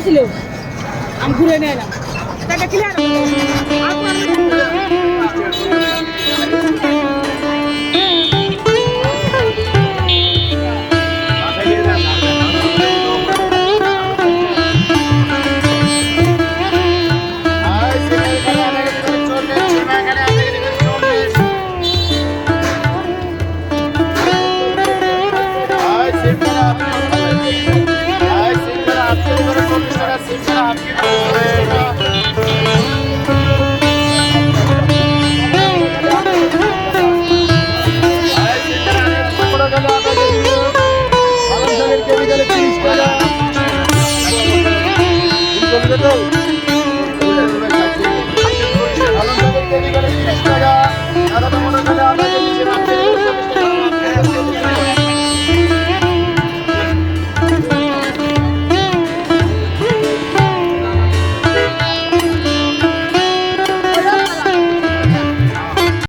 গেছিল আমি ঘুরে নেয় টাকা ক্লিয়ার টাকা